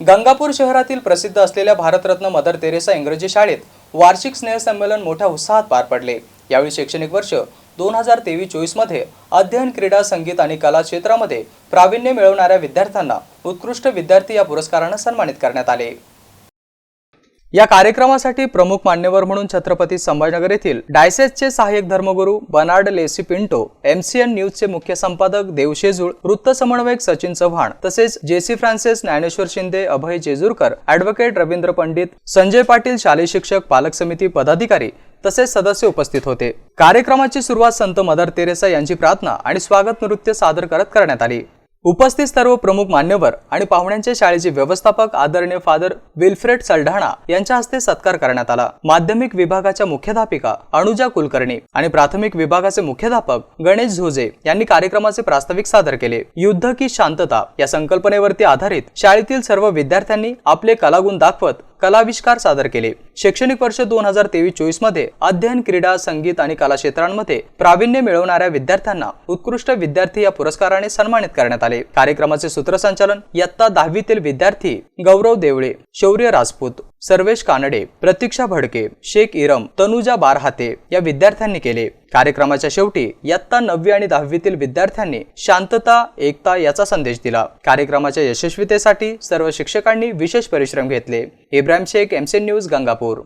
गंगापूर शहरातील प्रसिद्ध असलेल्या भारतरत्न मदर तेरेसा इंग्रजी शाळेत वार्षिक स्नेहसंमेलन मोठ्या उत्साहात पार पडले. यावेळी शैक्षणिक वर्ष दोन हजार तेवीस चोवीसमध्ये अध्ययन क्रीडा संगीत आणि कला क्षेत्रामध्ये प्रावीण्य मिळवणाऱ्या विद्यार्थ्यांना उत्कृष्ट विद्यार्थी या पुरस्कारानं सन्मानित करण्यात आले. या कार्यक्रमासाठी प्रमुख मान्यवर म्हणून छत्रपती संभाजीनगर येथील डायसेसचे सहाय्यक धर्मगुरू बनार्ड लेसी पिंटो एमसीएन न्यूजचे मुख्य संपादक देव शेजूळ वृत्त समन्वयक सचिन चव्हाण तसेच JC Francis Dnyaneshwar Shinde Abhay Jejurkar advocate Ravindra Pandit Sanjay Patil शालेय शिक्षक पालक समिती पदाधिकारी तसेच सदस्य उपस्थित होते. कार्यक्रमाची सुरुवात संत मदर तेरेसा यांची प्रार्थना आणि स्वागत नृत्य सादर करत करण्यात आली. उपस्थित सर्व प्रमुख मान्यवर आणि पाहुण्यांच्या शाळेचे व्यवस्थापक आदरणीय फादर विल्फ्रेड सलढाणा यांच्या हस्ते सत्कार करण्यात आला. माध्यमिक विभागाच्या मुख्याध्यापिका अनुजा कुलकर्णी आणि प्राथमिक विभागाचे मुख्याध्यापक गणेश झोजे यांनी कार्यक्रमाचे प्रास्ताविक सादर केले. युद्ध की शांतता या संकल्पनेवरती आधारित शाळेतील सर्व विद्यार्थ्यांनी आपले कलागुण दाखवत कलाविष्कार सादर केले. शैक्षणिक वर्ष दोन हजार तेवीस चोवीसमध्ये अध्ययन क्रीडा संगीत आणि कला क्षेत्रांमध्ये प्रावीण्य मिळवणाऱ्या विद्यार्थ्यांना उत्कृष्ट विद्यार्थी या पुरस्काराने सन्मानित करण्यात आले. कार्यक्रमाचे सूत्रसंचालन इयत्ता दहावीतील विद्यार्थी गौरव देवळे शौर्य राजपूत. सर्वेश कानडे प्रतीक्षा भडके शेख इरम तनुजा बारहाते या विद्यार्थ्यांनी केले. कार्यक्रमाच्या शेवटी इयत्ता नववी आणि दहावीतील विद्यार्थ्यांनी शांतता एकता याचा संदेश दिला. कार्यक्रमाच्या यशस्वीतेसाठी सर्व शिक्षकांनी विशेष परिश्रम घेतले. Ibrahim Shaikh MC news Gangapur.